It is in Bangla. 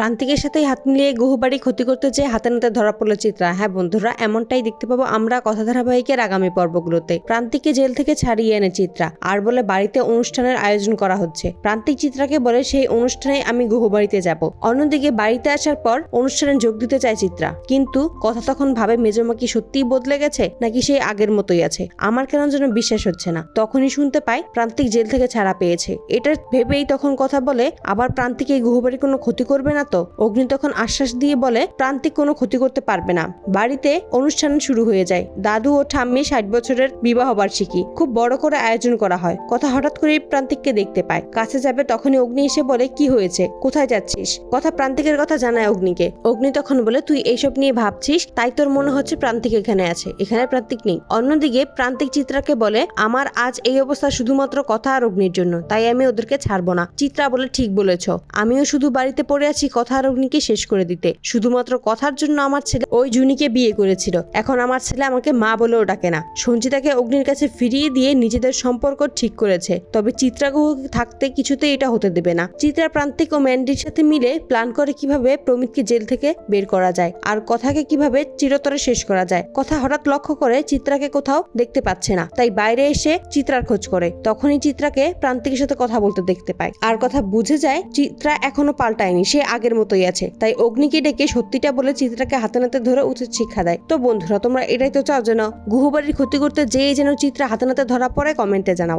প্রান্তিকের সাথেই হাত মিলিয়ে গুহবাড়ি ক্ষতি করতে চেয়ে হাতে নাতে ধরা পড়ল চিত্রা। হ্যাঁ বন্ধুরা, এমনটাই দেখতে পাবো আমরা কথা ধারাবাহিকের আগামী পর্বগুলোতে। প্রান্তিককে জেল থেকে ছাড়িয়ে এনে চিত্রা। আর বলে বাড়িতে অনুষ্ঠানের আয়োজন করা হচ্ছে। প্রান্তিক চিত্রাকে বলে সেই অনুষ্ঠানে আমি গুহবাড়িতে যাব। অন্যদিকে বাড়িতে আসার পর অনুষ্ঠানে যোগ দিতে চায় চিত্রা। কিন্তু কথা তখন ভাবে মেজমা কি সত্যিই বদলে গেছে, নাকি সেই আগের মতোই আছে? আমার কেন যেন বিশ্বাস হচ্ছে না। তখনই শুনতে পাই প্রান্তিক জেল থেকে ছাড়া পেয়েছে। এটা ভেবেই তখন কথা বলে, আবার প্রান্তিক গুহবাড়ি কোনো ক্ষতি করবে না তো অগ্নি তখন আশ্বাস দিয়ে বলে প্রান্তিক কোনো ক্ষতি করতে পারবে না। বাড়িতে অনুষ্ঠান শুরু হয়ে যায়। দাদু ও ঠাম্মি ষাট বছরের বিবাহ বার্ষিকী। খুব বড় করে আয়োজন করা হয়। কথা হঠাৎ করে প্রান্তিককে দেখতে পায়। কাছে যাবে তখনই অগ্নি এসে বলে, কি হয়েছে? কোথায় যাচ্ছিস? কথা প্রান্তিকের কথা জানায় অগ্নিকে। অগ্নি তখন বলে, তুই এইসব নিয়ে ভাবছিস? তাই তোর মনে হচ্ছে প্রান্তিক এখানে আছে। এখানে প্রান্তিক নেই। অন্যদিকে প্রান্তিক চিত্রাকে বলে, আমার আজ এই অবস্থা শুধুমাত্র কথা আর অগ্নির জন্য। তাই আমি ওদেরকে ছাড়বো না। চিত্রা বলে, ঠিক বলেছ। আমিও শুধু বাড়িতে পড়ে আছি কথা আর অগ্নিকে শেষ করে দিতে। শুধুমাত্র কথার জন্য আমার ছেলে ওই জুনিকে বিয়ে করেছিল। এখন আমার ছেলে আমাকে মা বলেও ডাকে না। সঞ্চিতাকে অগ্নির কাছে ফিরিয়ে দিয়ে নিজেদের সম্পর্ক ঠিক করেছে। তবে চিত্রাগ্রহ থাকতে কিছুতেই এটা হতে দেবে না। চিত্রা, প্রান্তিক ও ম্যান্ডির সাথে মিলে প্ল্যান করে কীভাবে প্রমিতকে জেল থেকে বের করা যায় আর কথাকে কীভাবে চিরতরে শেষ করা যায়। কথা হঠাৎ লক্ষ্য করে চিত্রাকে কোথাও দেখতে পাচ্ছে না। তাই বাইরে এসে চিত্রার খোঁজ করে। তখনই চিত্রাকে প্রান্তিকের সাথে কথা বলতে দেখতে পায়। আর কথা বুঝে যায়, চিত্রা এখনও পাল্টায়নি। সে আগের মতোই আছে। তাই অগ্নিকে ডেকে সত্যিটা বলে চিত্রাকে হাতে নাতে ধরে উচিত শিক্ষা দেয়। তো বন্ধুরা, তোমরা এটাই তো চাও যেন, গুহবাড়ির ক্ষতি করতে যেই যেন চিত্রা হাতে নাতে ধরা পড়ে, কমেন্টে জানাও।